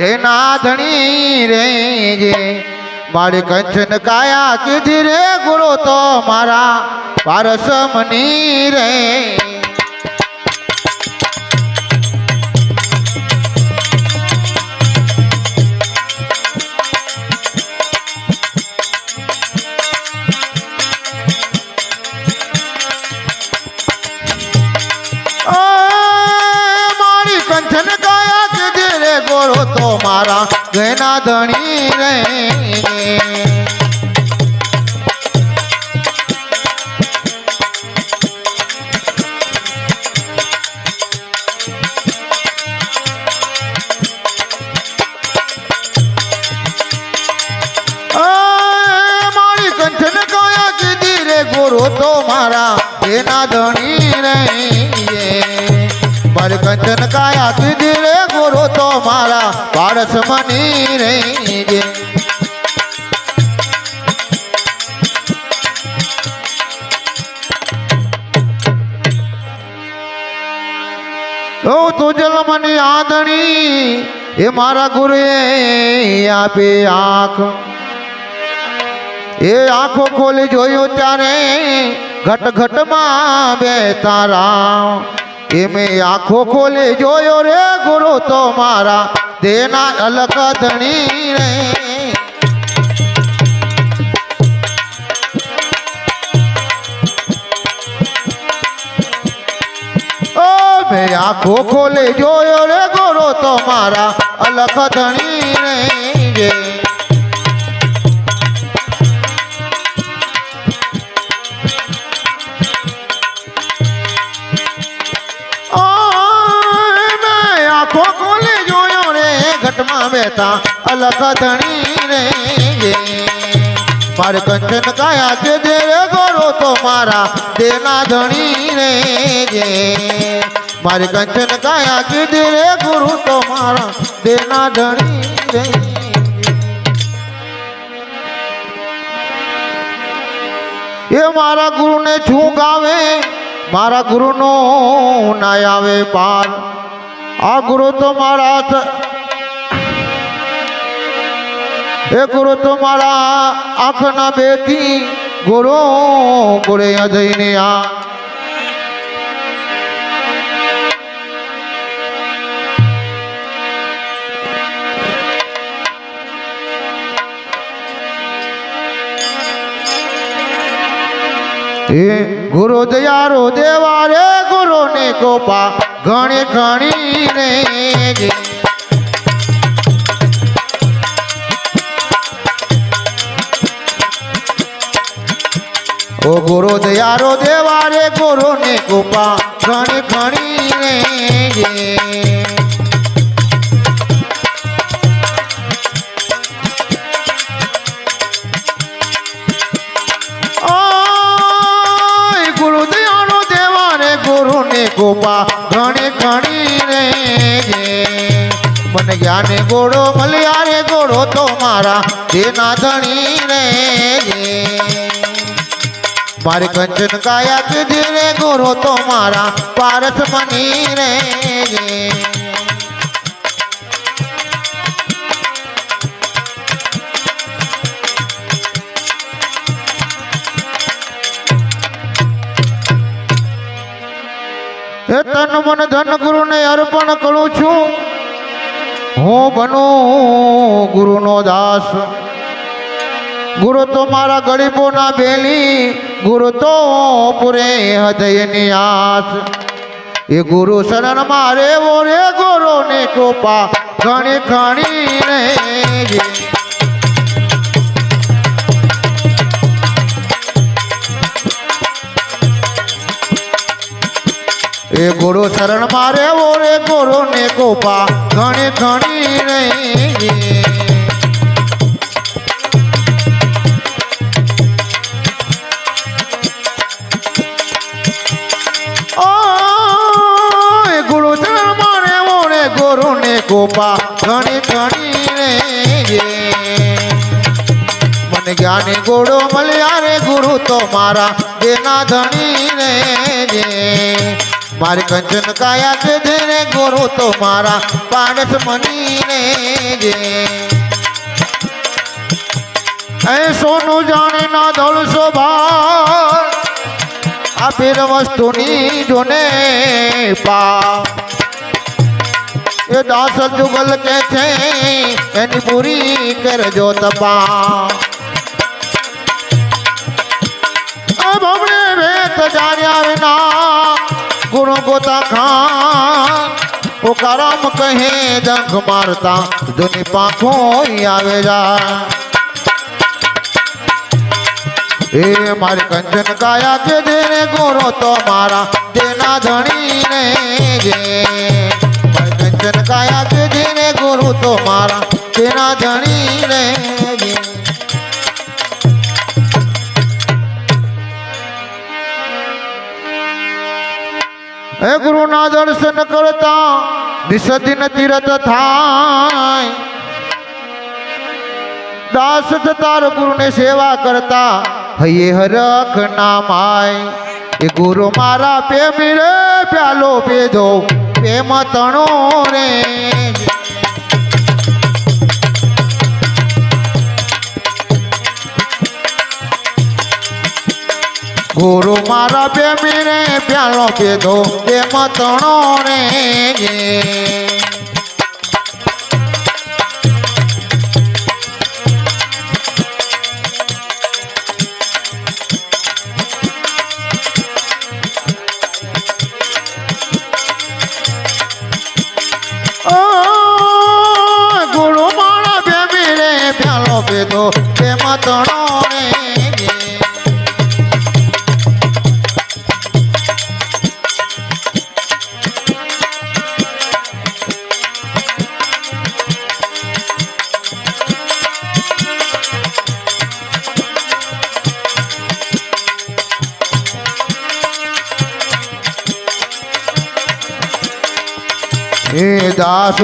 તેના ધણી રે જે મારી કંચન કાયા કીધી રે ગુરુ તો મારા પારસમની રે મારા ઘના ધણી રે. ગુરુ તો મારા એના ધણી રહીએ મારી કંઠન કાયા કીધી રે ગુરુ તો મારા પારસ મની રે ઓ તુજલ મની આદણી એ મારા ગુરુએ આપે આંખ એ આંખો ખોલી જોયું ત્યારે ઘટ ઘટમાં બે તારા એ મેં આંખો ખોલી જોયો રે ગુરુ તો મારા દેના અલગ ધણી રે ઓ મેં આંખો ખોલી જોયો રે ગુરુ તો મારા અલગ ધણી રે ઘટમાં બેઠા અલગ ધણી રે મારે કંચન કાયા કે દે રે ગોરો તો મારા દેના ધણી રે જે મારે કંચન કાયા કે દે રે ગુરુ તો મારા દેના ધણી રે એ મારા ગુરુને શું ગાવે મારા ગુરુનો ના આવે પાર આ ગુરુ તો મારા થ- એ ગુરુ તો મારા આંખના બેથી ગુરુ ગુરે જઈને આ એ ગુરુ દયારો દેવા રે ગુરુ ને કોપા ઘણી ઘણી રે ઓ ગુરુ દયારો દેવા રે ગુરુ ને કોપા ઘણી ઘણી રે ગોપા ઘણી ઘણી રે. મને જ્ઞાને ગોળો મળ્યા રે ગોળો તો મારા તેના ધણી રે. મારી કંચન કાયા કીધી રે ગુરુ તો મારા પારસ મની રે. તન મન ધન ગુરુને અર્પણ કરું છું. હું બનું ગુરુનો દાસ. ગુરુ તો મારા ગરીબોના બેલી ગુરુ તો પૂરે હૃદયની આસ એ ગુરુ શરણ મારે રે ગુરુ ને કૃપા ઘણી ઘણી રે એ ગુરુ શરણ મારે રે ગુરુ ને કૃપા ઘણી ઘણી રે ને ગોપા ઘણી ઘણી રે જે. મને જ્ઞાની ગોળો મળ્યા રે ગુરુ તો મારા દેના ધણી રે જે મારી કંચન કાયા છે જેને ગુરુ તો મારા પાડસ મનીને જે એ સોનું જાણે ના દોડશો ભાર આ પીર વસ્તુની જોને પા એ દાસ જુગલ કે છે એની પૂરી કરજો તપા બમણે વેત જાણ્યા વિના ગુણ ગોતા ખાન પોકારામ કહે દંખ મારતા જૂની પાંખો આવે જાય એ મારી કંચન કાયા કે દેને ગોરો તો મારા તેના ધણીને જે તેના રે હે ગુરુના દર્શન કરતા નિષદિન તીરથ થાય. દાસ તાર ગુરુને સેવા કરતા હૈયે હરખ નામાય એ ગુરુ મારા પ્રેમી રે પ્યાલો પેધો પ્રેમ તણો રે. મારા બે મેરે પ્યાલો પીધો બે મતણો રે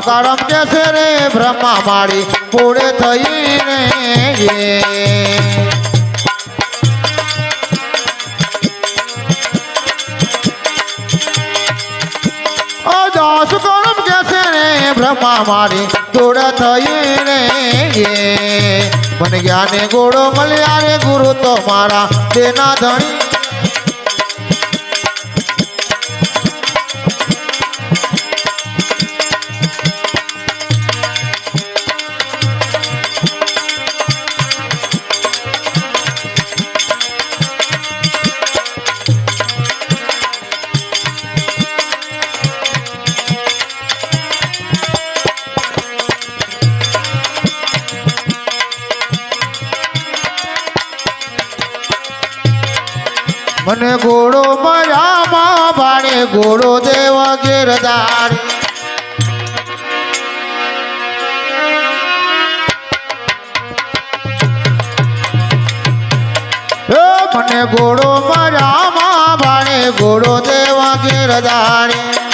कारम के रे? ब्रह्मा मारी पूरे थी रे ये। सुकरम जैसे ब्रह्मा मारी रे ये। ज्ञाने गोड़ो मलया गुरु तो मारा, देना धनी ગુરુદેવ ગિરધારી મને ગોળો મારા મા ભાણે ગોળો દેવા ગિરધારી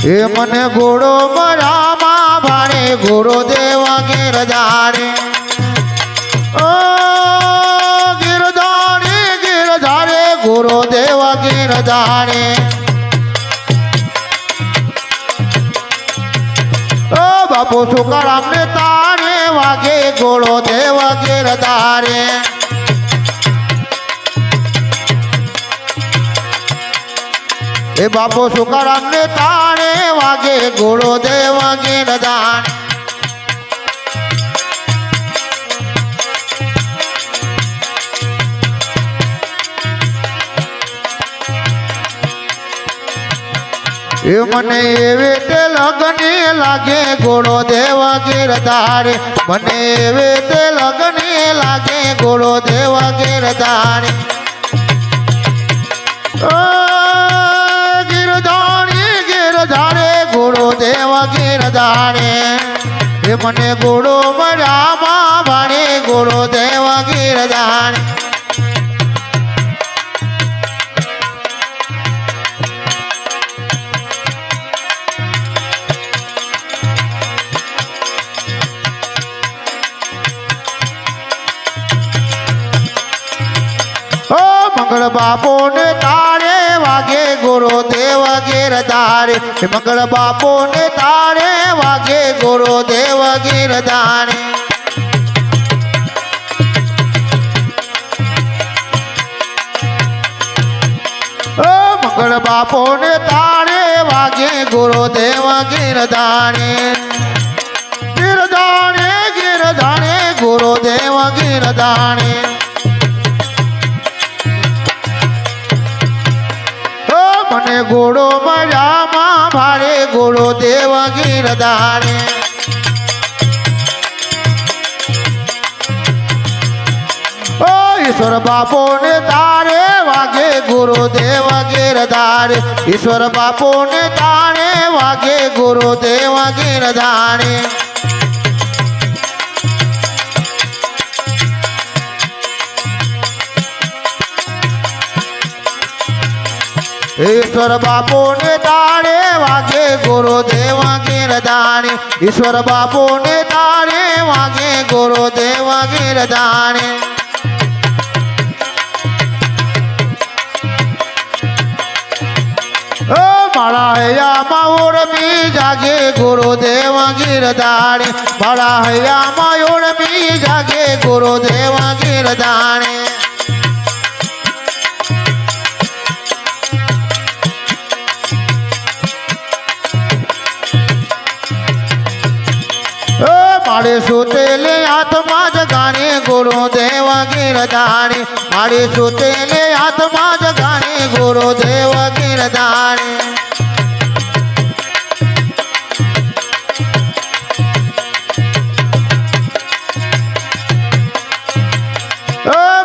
એ મને ઘોડો મરામાં ભાણે ઘોડો દેવ ગિરધારે ઓ ગિરધારે ગિરધારે ઘોડો દેવ ગિરધારે ઓ બાપુ સુકારામ ને તારે વાગે ઘોડો દેવ ગિરધારે એ બાપો સુકારામ ને તાણે વાગે ઘોડો દે વાગે રદાન એ મને એવે તે લગને લાગે ઘોડો દેવા ગિરધારે મને એવે તે લગને લાગે ઘોડો દેવા ગિરધારે ઓ गुरु देव गिर दाने मने गुरु मरा मा बने गुरु देव गिर दाने मंगल बापू ने तारे वागे गुरु देव ગિરધારે મંગળ બાપો ને તારે વાગે ગુરુદેવ ગિરધારે ઓ મંગળ બાપો ને તારે વાગે ગુરુદેવ ગિરધારે ગિરધારે ગિરધારે ગિરધારે ઓ મને ગોળો મજામાં ભારે ગોળો દેવ ગિરધારે ઓ ઈશ્વર બાપો ને તારે વાગે ગુરુદેવ ગિરધારે ઈશ્વર બાપો ને તારે વાગે ગુરુદેવ ગિરધારે ઈશ્વર બાપો ને તારે વાગે ગુરુદેવ ગિરધારે ઈશ્વર બાપો ને તારે વાગે ગુરુદેવ ગિરધારે ઓ મારા હૈયામાં ઓળમી જાગે ગુરુદેવ ગિરધારે મારા હૈયામાં ઓળમી જાગે ગુરુદેવ ગિરધારે मारे सुतेले आत्मा जगाने गुरु देव गिरदाने मारे सुतेले आत्मा जगाने गुरु देव गिरदाने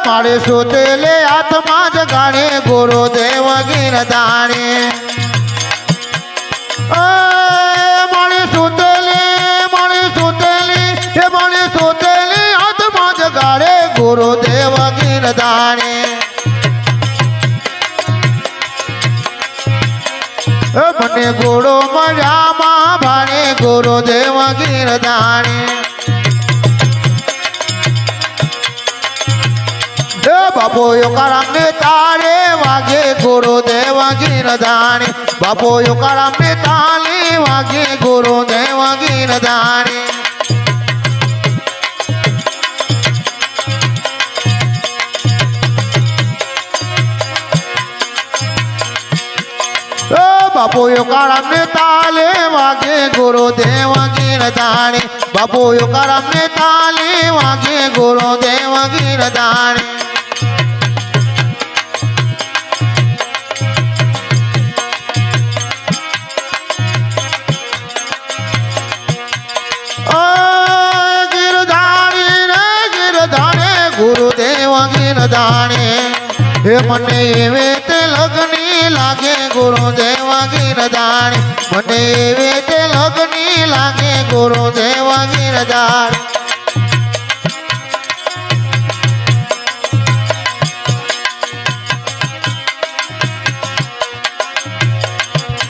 मारे सुतेले आत्मा जगाने गुरु देव गिरदाने જગાડે ગુરુદેવ ગિરધારે હે મને ગોળો મજામાં ભાણે ગુરુદેવ ગિરધારે હે બાપો યોકારામ ને તારે વાગે ગુરુદેવ ગિરધારે બાપો યોકારામ ને તાલી વાગે ગુરુદેવ ગિરધારે બાપુયો કરમ ને તાલે વાગે, ગુરુદેવ ગીરધાણે બાપુયો કરમ ને તાલે વાગે, ગુરુદેવ ગીરધાણે ગુરુદેવ ગીરધાણે હે મને એવે તે લગ્ન લાગે ગુરુદેવ ગિરધારે મને એવે તે લગની લાગે ગુરુદેવ ગિરધારે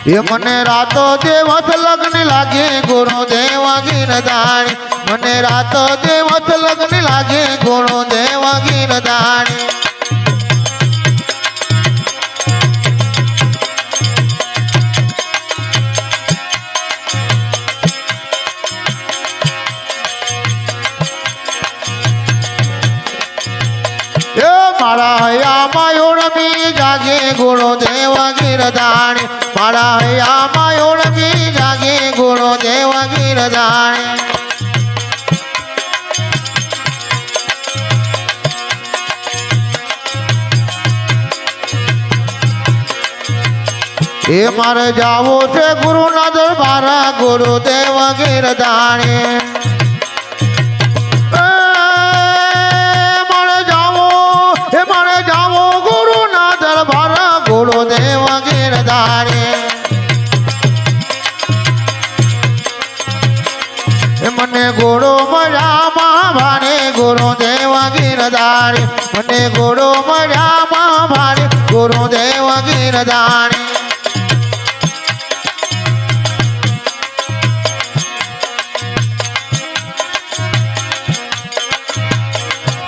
એ મને રાતો દેવત લગ્ન લાગે ગુરુદેવ ગિરધારી મને રાતો દેવત લગ્ન લાગે ગુરુદેવ ગિરધારી એ મારા હૈયામાં ઓળમી જાગે ગુરુદેવ ગિરધારી મારા હૈયામાં ઓળમી જાગે ગુરુદેવ ગિરધારી એ મારે જાવો છે ગુરુના દરબાર ગુરુદેવ ગિરધારી ગુરુદેવ ગિરધારે મને ગોળો મજામાં ભારે ગુરુદેવ ગિરધારે મને ગોળો મજામાં ભારે ગુરુદેવ ગિરધારે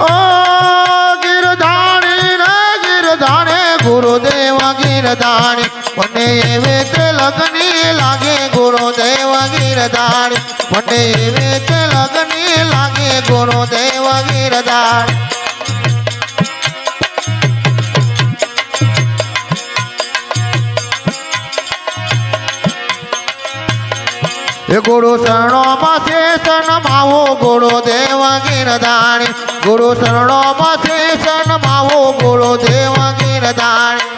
ઓ ગીરધાણી રે ગીરધાણી ગુરુદેવ ગીરધાણી મને એવે તે લગની લાગે, ગુરુદેવ ગીરધાણી મને એવે તે લગની લાગે, ગુરુદેવ ગીરધાણી એ ગુરુ શરણોમાં શેષન માવો ગુરુ દેવ ગીરધાણી ગુરુ શરણોમાં શેષન માવો ગુરુ દેવ ગીરધાણી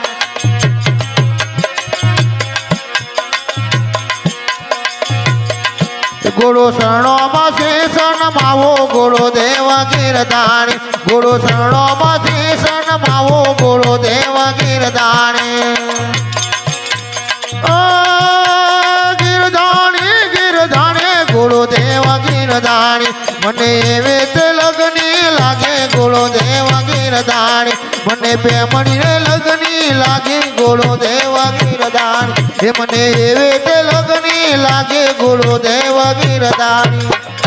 ગુરુ શરણોમાં શેષન માવો ગુરુ દેવ ગીરધાણી ગુરુ શરણોમાં શેષન માવો ગુરુ દેવ ગીરધાણી ઓ ગીરધાણી ગીરધાણી ગુરુદેવ ગીરધાણી મને એવે તે લગની લાગે ગુરુદેવ ગીરધાણી મને પ્રેમણી રે લગની લાગે ગુરુદેવ ગીરધાણી એ મને એવે તે લગની લાગે ગુરુદેવ ગીરધાણી